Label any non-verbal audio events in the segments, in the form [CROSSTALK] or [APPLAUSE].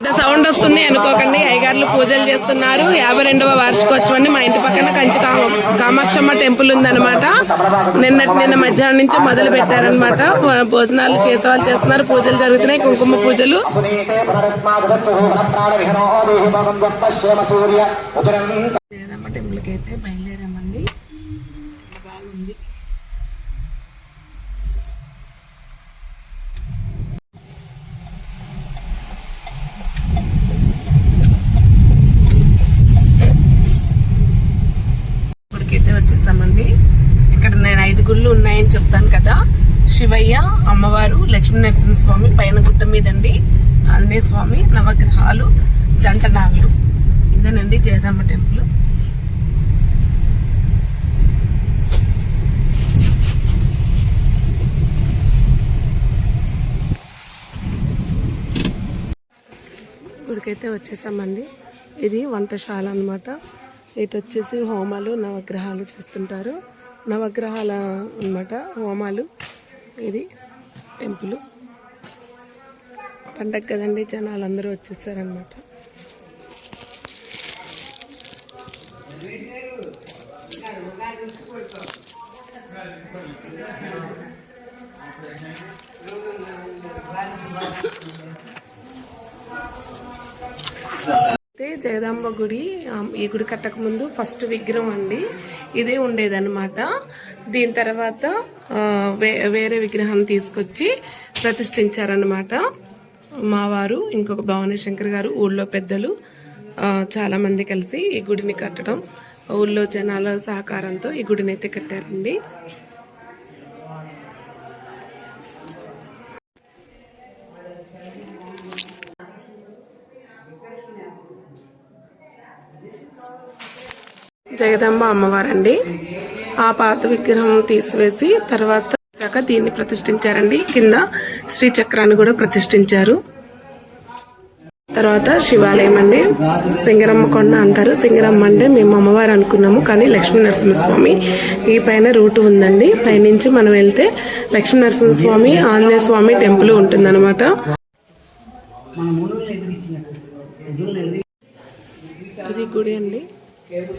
పెద్ద సౌండ్ వస్తుంది అనుకోకండి. అయ్యగారులు పూజలు చేస్తున్నారు. యాభై రెండవ వార్షికోత్సవం మా ఇంటి పక్కన కంచి కామ- కామాక్షమ్మ టెంపుల్ ఉందన్నమాట. నిన్నటి నిన్న మధ్యాహ్నం నుంచి మొదలు పెట్టారనమాట భోజనాలు చేసేవాళ్ళు చేస్తున్నారు. పూజలు జరుగుతున్నాయి. కుంకుమ పూజలు. టెంపుల్కి అయితే బయలుదేరామండి బాగుంది ఇప్పటికైతే వచ్చేసామండి ఇక్కడ నేను ఐదు గుళ్ళు ఉన్నాయని చెప్తాను కదా శివయ్య అమ్మవారు లక్ష్మీ నరసింహస్వామి పైన గుట్ట మీదండి. ఆంజనేయ స్వామి నవగ్రహాలు జంట నాగులు. ఇదేనండి జయదమ్మ టెంపుల్. ఇప్పటికైతే వచ్చేసామండి. ఇది వంటశాల అన్నమాట. ఇటు వచ్చేసి హోమాలు నవగ్రహాలు చేస్తుంటారు. నవగ్రహాల అన్నమాట హోమాలు. ఇది టెంపుల్. పండగ కదండి జనాలు అందరూ వచ్చేసారనమాట జగదాంబ గుడి ఈ గుడి కట్టకముందు ఫస్ట్ విగ్రహం అండి. ఇదే ఉండేదన్నమాట. దీని తర్వాత వే- వేరే విగ్రహం తీసుకొచ్చి ప్రతిష్ఠించారనమాట మావారు ఇంకొక భవానీ శంకర్ గారు ఊళ్ళో పెద్దలు చాలామంది కలిసి ఈ గుడిని కట్టడం ఊళ్ళో జనాల సహకారంతో ఈ గుడిని అయితే కట్టారండి. జగదంబ అమ్మవారండి. ఆ పాత విగ్రహం తీసివేసి తర్వాత శాఖ దీన్ని ప్రతిష్ఠించారండి. కింద శ్రీచక్రాన్ని కూడా ప్రతిష్ఠించారు. తర్వాత శివాలయం అండి. సింగరమ్మ కొండ అంటారు. సింగరమ్మ అంటే మేము అమ్మవారు అనుకున్నాము కానీ లక్ష్మీ నరసింహస్వామి ఈ పైన రూట్ ఉందండి. పైనుంచి మనం వెళ్తే లక్ష్మీ నరసింహస్వామి ఆంజనేయ స్వామి టెంపుల్ ఉంటుందన్నమాట. ఇది గుడి అండి.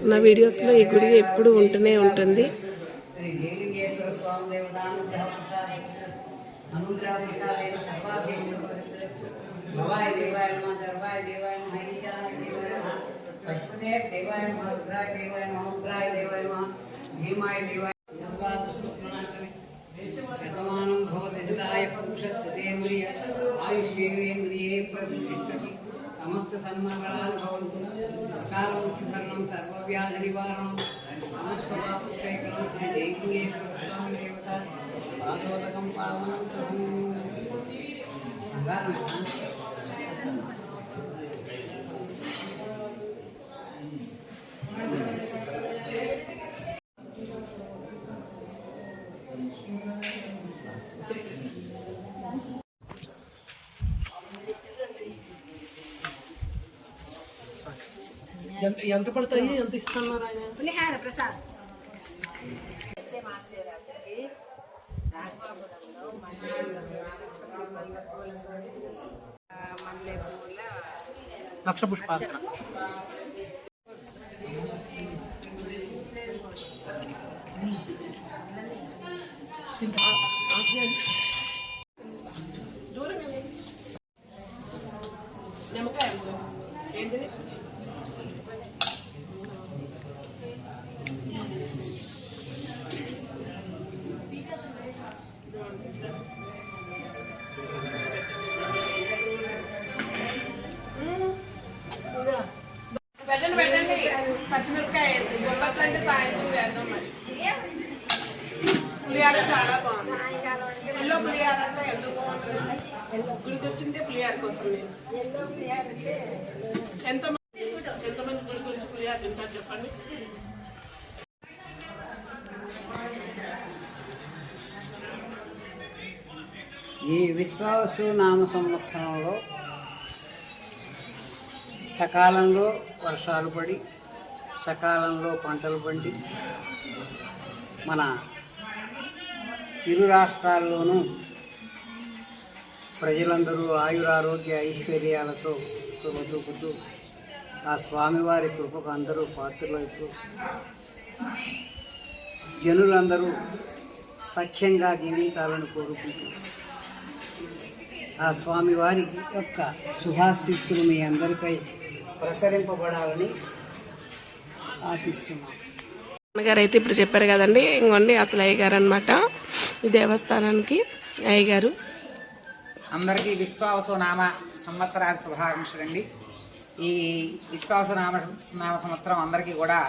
నా వీడియోస్లో ఈ గుడి ఎప్పుడు ఉంటూనే ఉంటుంది. దేవాయ జైలింగేశ్వర దేవాయ सन्मकलानुभवन्तु कालमुत्सर्णं सर्वव्याधिनिवारणं नमस्तमापुष्टैकलं श्रीजैकिङ्गे देवता पादोदकं पावनं प्रभुं ఎంత ఎంత పడతాయి? ఎంత ఇస్తున్నారు ఆయన? పులిహార ప్రసాద్. లక్ష పుష్పార్చన. నిమ్మకాయ పచ్చిమిరపకాయ సాయంత్రం వేద్దాం మరి. పులిహార చాలా బాగుంది. ఎల్లో పులిహార అంటే ఎందుకు బాగుంటుంది? గుడికి వచ్చిందే పులిహార కోసం నేను. ఎంత ఎంతమంది గుడికి వచ్చి పులిహార తింటారు చెప్పండి? ఈ విశ్వాసు నామ సంవత్సరంలో సకాలంలో వర్షాలు పడి సకాలంలో పంటలు పండి మన ఇరు రాష్ట్రాల్లోనూ ప్రజలందరూ ఆయురారోగ్య ఐశ్వర్యాలతో బతుకుతూ ఆ స్వామివారి కృపకు అందరూ పాత్రలవుతూ జనులందరూ సఖ్యంగా జీవించాలని కోరుకుంటూ ఆ స్వామివారి యొక్క శుభాశిస్సులు మీ అందరిపై ప్రసరింపబడాలని ఆశిస్తున్నాం. నాన్నగారు అయితే ఇప్పుడు చెప్పారు కదండి ఇంకోండి అసలు అయ్యగారు అనమాట ఈ దేవస్థానానికి అయ్యగారు అందరికీ విశ్వావసు నామ సంవత్సరాది శుభాకాంక్షలండి. ఈ విశ్వాస నామ నామ సంవత్సరం అందరికీ కూడా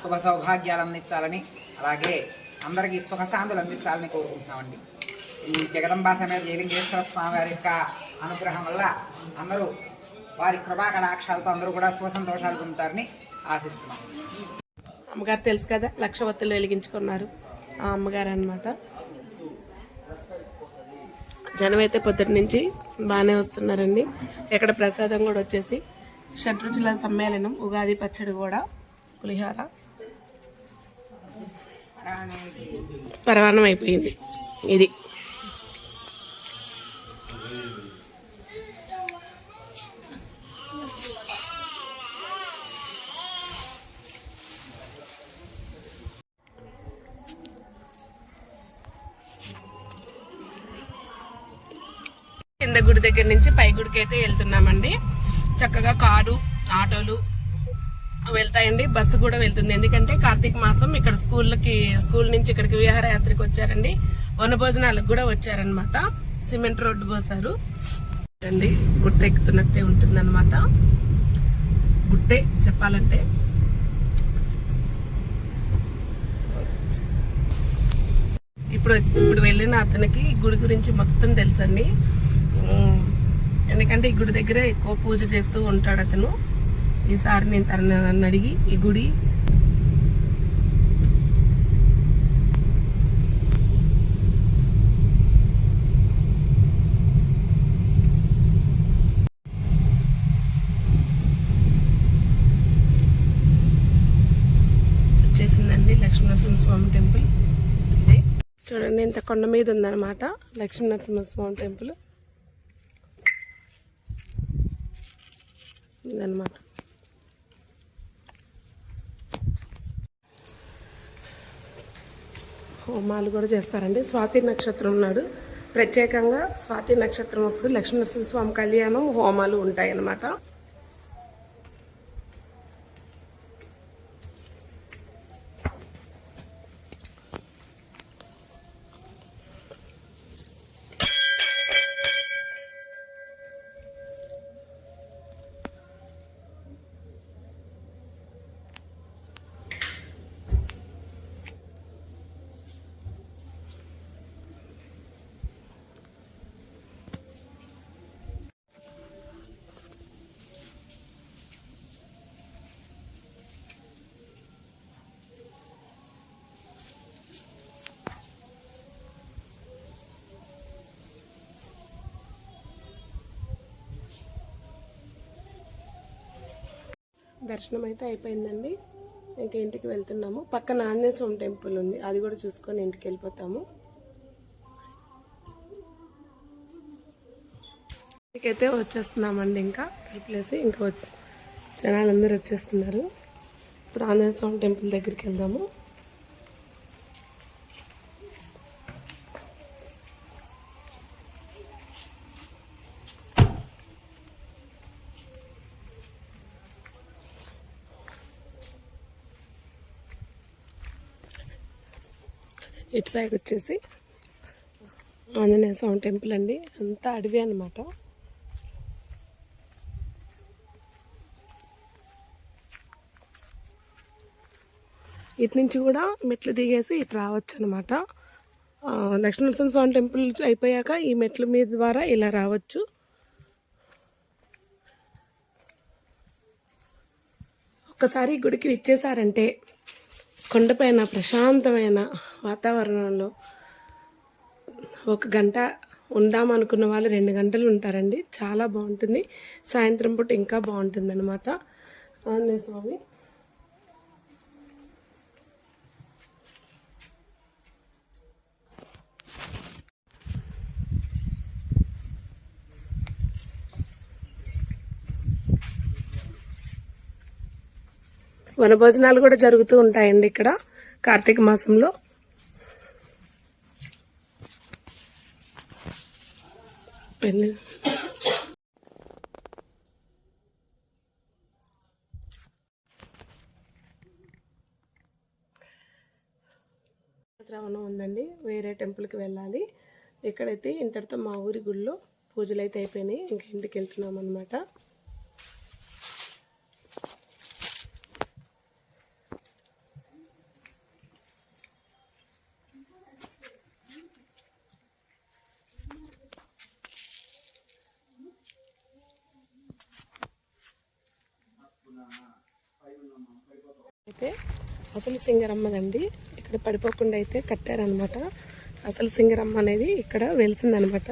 శుభ సౌభాగ్యాలు అందించాలని అలాగే అందరికీ సుఖశాంతులు అందించాలని కోరుకుంటున్నామండి. ఈ జగదంబా సమేత జయలింగేశ్వర స్వామి వారి యొక్క అనుగ్రహం వల్ల అందరూ వారి కృపా కటాక్షాలతో అందరూ కూడా సుఖ సంతోషాలు పొందుతారని ఆశిస్తున్నాం. అమ్మగారు తెలుసు కదా లక్షవత్తులు వెలిగించుకున్నారు. ఆ అమ్మగారు అనమాట జనం అయితే పొద్దుటి నుంచి బాగానే వస్తున్నారండి. ఇక్కడ ప్రసాదం కూడా వచ్చేసి షడ్రుచుల సమ్మేళనం ఉగాది పచ్చడి కూడా పులిహోర. పరవాణం అయిపోయింది. ఇది. గుడి దగ్గర నుంచి పై గుడికి అయితే వెళ్తున్నామండి. చక్కగా కారు ఆటోలు వెళ్తాయండి. బస్సు కూడా వెళ్తుంది. ఎందుకంటే కార్తీక మాసం ఇక్కడ స్కూళ్ళకి స్కూల్ నుంచి ఇక్కడికి విహారయాత్రకు వచ్చారండి. వనభోజనాలకు కూడా వచ్చారనమాట సిమెంట్ రోడ్డు పోసారు అండి గుట్ట ఎక్కుతున్నట్టే ఉంటుంది గుట్టే చెప్పాలంటే. ఇప్పుడు ఇప్పుడు వెళ్ళిన అతనికి గుడి గురించి మొత్తం తెలుసండి. ఎందుకంటే ఈ గుడి దగ్గర ఎక్కువ పూజ చేస్తూ ఉంటాడు అతను. ఈసారి నేను తన అడిగి ఈ గుడి వచ్చేసిందండి లక్ష్మీనరసింహస్వామి టెంపుల్. ఇదే చూడండి ఇంత కొండ మీద ఉందన్నమాట లక్ష్మీ నరసింహస్వామి టెంపుల్. ఇదన్నమాట. హోమాలు కూడా చేస్తారండి. స్వాతి నక్షత్రం నాడు ప్రత్యేకంగా స్వాతి నక్షత్రం అప్పుడు లక్ష్మీ నరసింహస్వామి కళ్యాణం హోమాలు ఉంటాయి దర్శనం అయితే అయిపోయిందండి. ఇంకా ఇంటికి వెళ్తున్నాము. పక్కన ఆంజనేయ స్వామి టెంపుల్ ఉంది. అది కూడా చూసుకొని ఇంటికి వెళ్ళిపోతాము. ఇంటికైతే వచ్చేస్తున్నామండి ఇంకా. ప్లేస్ ఇంకా జనాలందరూ వచ్చేస్తున్నారు. ఇప్పుడు ఆంజనేయ స్వామి టెంపుల్ దగ్గరికి వెళ్దాము. ఇటు సైడ్ వచ్చేసి ఆంజనేయ స్వామి టెంపుల్ అండి. అంతా అడవి అనమాట ఇటు నుంచి కూడా మెట్లు దిగేసి ఇటు రావచ్చు అనమాట లక్ష్మీనరసింహ స్వామి టెంపుల్ అయిపోయాక ఈ మెట్ల మీద ద్వారా ఇలా రావచ్చు. ఒక్కసారి గుడికి విచ్చేసారంటే కొండపైన ప్రశాంతమైన వాతావరణంలో ఒక గంట ఉందాం అనుకున్న వాళ్ళు రెండు గంటలు ఉంటారండి. చాలా బాగుంటుంది. సాయంత్రం పూట ఇంకా బాగుంటుంది అనమాట ఆంజనేయ స్వామి. వనభోజనాలు కూడా జరుగుతూ ఉంటాయండి ఇక్కడ కార్తీక మాసంలో. శ్రవణం ఉందండి వేరే టెంపుల్కి వెళ్ళాలి. ఇక్కడైతే ఇంతటితో మా ఊరి గుళ్ళో పూజలు అయితే అయిపోయినాయి ఇంక ఇంటికి వెళ్తున్నాం అనమాట అయితే అసలు సింగరమ్మదండి ఇక్కడ పడిపోకుండా అయితే కట్టారనమాట అసలు సింగరమ్మ అనేది ఇక్కడ వెలిసిందనమాట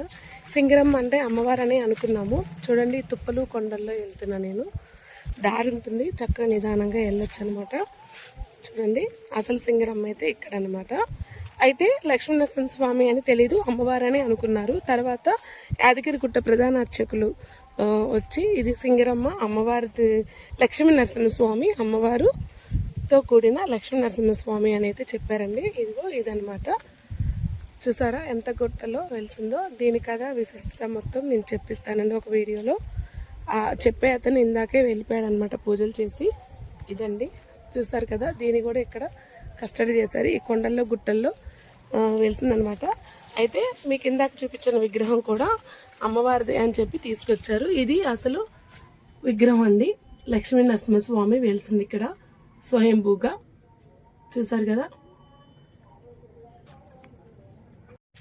సింగరమ్మ అంటే అమ్మవారనే అనుకున్నాము. చూడండి తుప్పలు కొండల్లో వెళ్తున్నా నేను. దారి ఉంటుంది చక్కగా నిదానంగా వెళ్ళొచ్చు అనమాట చూడండి అసలు సింగరమ్మ అయితే ఇక్కడ అనమాట అయితే లక్ష్మీనరసింహ స్వామి అని తెలీదు అమ్మవారని అనుకున్నారు. తర్వాత యాదగిరిగుట్ట ప్రధాన అర్చకులు వచ్చి ఇది సింగరమ్మ అమ్మవారి లక్ష్మీ నరసింహస్వామి శక్తితో కూడిన లక్ష్మీ నరసింహస్వామి అని అయితే చెప్పారండి. ఇదిగో ఇదనమాట చూసారా ఎంత గుట్టలో వెలిసిందో. దీని కథ విశిష్టత మొత్తం నేను చెప్పిస్తానండి ఒక వీడియోలో. చెప్పే అతను ఇందాకే వెళ్ళిపోయాడు అనమాట పూజలు చేసి. ఇదండి. చూసారు కదా దీన్ని కూడా ఇక్కడ కస్టడీ చేశారు. ఈ కొండల్లో గుట్టల్లో వెలిసిందనమాట అయితే మీకు ఇందాక చూపించిన విగ్రహం కూడా అమ్మవారిది అని చెప్పి తీసుకొచ్చారు. ఇది అసలు విగ్రహం అండి. లక్ష్మీ నరసింహస్వామి వెలిసింది ఇక్కడ. స్వయంభూగా చూసారు కదా?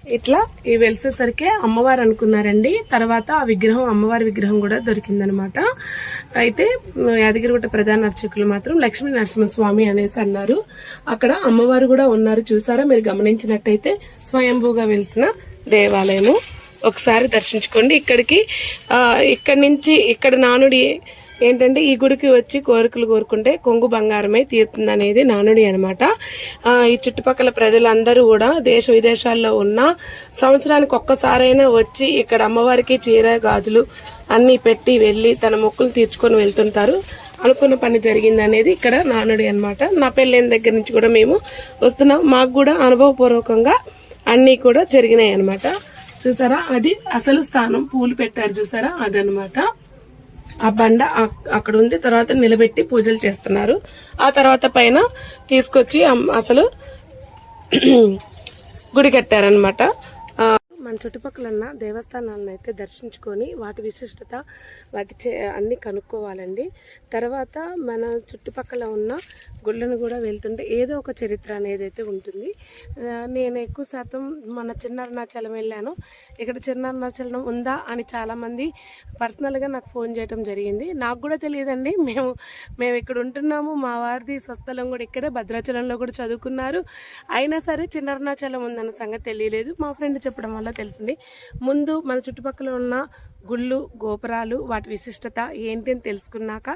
ఇట్లా ఇవి వెలిసేసరికి అమ్మవారు అనుకున్నారండి. తర్వాత ఆ విగ్రహం అమ్మవారి విగ్రహం కూడా దొరికిందనమాట. అయితే యాదగిరిగుట్ట ప్రధాన అర్చకులు మాత్రం లక్ష్మీ నరసింహస్వామి అనేసి అన్నారు. అక్కడ అమ్మవారు కూడా ఉన్నారు. చూసారా? మీరు గమనించినట్టయితే స్వయంభూగా వెలిసిన దేవాలయము. ఒకసారి దర్శించుకోండి. ఇక్కడికి ఇక్కడి నుంచి ఇక్కడ నానుడి ఏంటంటే ఈ గుడికి వచ్చి కోరికలు కోరుకుంటే కొంగు బంగారమే తీరుతుంది అనేది నానుడి అనమాట ఈ చుట్టుపక్కల ప్రజలందరూ కూడా దేశ విదేశాల్లో ఉన్న సంవత్సరానికి ఒక్కసారైనా వచ్చి ఇక్కడ అమ్మవారికి చీర గాజులు అన్ని పెట్టి వెళ్ళి తన మొక్కులు తీర్చుకొని వెళ్తుంటారు. అనుకున్న పని జరిగింది అనేది ఇక్కడ నానుడి అనమాట నా పెళ్ళైన దగ్గర నుంచి కూడా మేము వస్తున్నాం. మాకు కూడా అనుభవపూర్వకంగా అన్నీ కూడా జరిగినాయి అనమాట చూసారా? అది అసలు స్థానం. పూలు పెట్టారు చూసారా? అదనమాట ఆ బండ అక్కడ ఉంది తర్వాత నిలబెట్టి పూజలు చేస్తున్నారు. ఆ తర్వాత పైన తీసుకొచ్చి అసలు [CLEARS THROAT] గుడి కట్టారనమాట మన చుట్టుపక్కల ఉన్న దేవస్థానాలను అయితే దర్శించుకొని వాటి విశిష్టత వాటి చే అన్ని కనుక్కోవాలండి. తర్వాత మన చుట్టుపక్కల ఉన్న గుళ్ళను కూడా వెళ్తుంటే ఏదో ఒక చరిత్ర అనేది అయితే ఉంటుంది నేను ఎక్కువ శాతం మన చిన్న అరుణాచలం వెళ్ళాను. ఇక్కడ చిన్న అరుణాచలం ఉందా అని చాలామంది పర్సనల్గా నాకు ఫోన్ చేయడం జరిగింది. నాకు కూడా తెలియదండి. మేము మేము ఇక్కడ ఉంటున్నాము. మా వారిది స్వస్థలం కూడా ఇక్కడే. భద్రాచలంలో కూడా చదువుకున్నారు. అయినా సరే చిన్న అరుణాచలం ఉందన్న సంగతి తెలియలేదు. మా ఫ్రెండ్ చెప్పడం వల్ల తెలిసింది ముందు మన చుట్టుపక్కల ఉన్న గుళ్ళు గోపురాలు వాటి విశిష్టత ఏంటి అని తెలుసుకున్నాక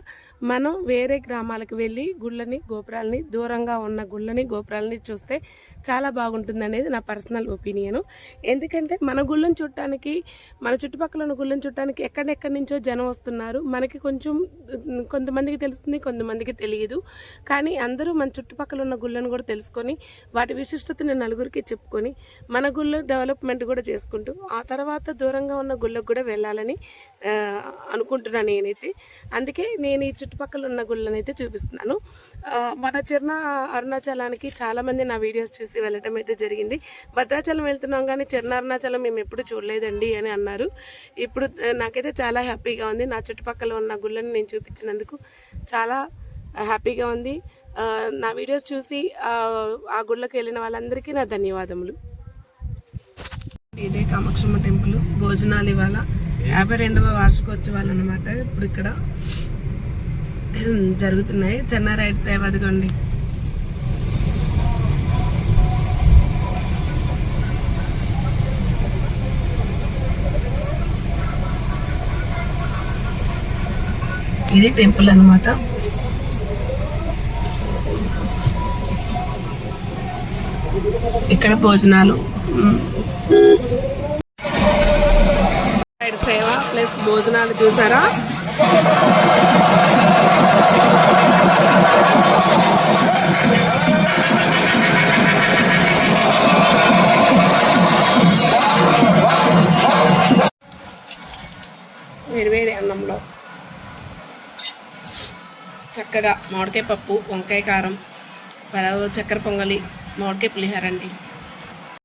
మనం వేరే గ్రామాలకు వెళ్ళి గుళ్ళని గోపురాలని దూరంగా ఉన్న గుళ్ళని గోపురాలని చూస్తే చాలా బాగుంటుంది అనేది నా పర్సనల్ ఒపీనియన్. ఎందుకంటే మన గుళ్ళని చూడటానికి మన చుట్టుపక్కల ఉన్న గుళ్ళని చూడటానికి ఎక్కడెక్కడి నుంచో జనం వస్తున్నారు. మనకి కొంచెం కొంతమందికి తెలుస్తుంది కొంతమందికి తెలియదు. కానీ అందరూ మన చుట్టుపక్కల ఉన్న గుళ్ళను కూడా తెలుసుకొని వాటి విశిష్టతని నలుగురికి చెప్పుకొని మన గుళ్ళ డెవలప్మెంట్ కూడా చేసుకుంటూ ఆ తర్వాత దూరంగా ఉన్న గుళ్ళకు కూడా వెళ్ళాలి. ఉండాలని అనుకుంటున్నాను నేనైతే. అందుకే నేను ఈ చుట్టుపక్కల ఉన్న గుళ్ళని అయితే చూపిస్తున్నాను. మన చిన్న అరుణాచలానికి చాలామంది నా వీడియోస్ చూసి వెళ్ళటం అయితే జరిగింది. భద్రాచలం వెళ్తున్నాం కానీ చిన్న అరుణాచలం మేము ఎప్పుడు చూడలేదండి అని అన్నారు. ఇప్పుడు నాకైతే చాలా హ్యాపీగా ఉంది. నా చుట్టుపక్కల ఉన్న గుళ్ళని నేను చూపించినందుకు చాలా హ్యాపీగా ఉంది. నా వీడియోస్ చూసి ఆ, ఆ గుళ్ళకి వెళ్ళిన వాళ్ళందరికీ నా ధన్యవాదములు. ఇదే కామాక్షమ్మ టెంపుల్ భోజనాలు ఇవాళ. యాభై రెండవ వార్షికోత్సవాలు అనమాట ఇప్పుడు ఇక్కడ జరుగుతున్నాయి. చెన్నై రైడ్ సేవ అదిగోండి ఇది టెంపుల్ అన్నమాట. ఇక్కడ భోజనాలు. భోజనాలు చూసారా? వేడివేడి అన్నంలో చక్కగా మామిడికాయ పప్పు వంకాయ కారం చక్కెర పొంగలి మామిడికాయ పులిహారండి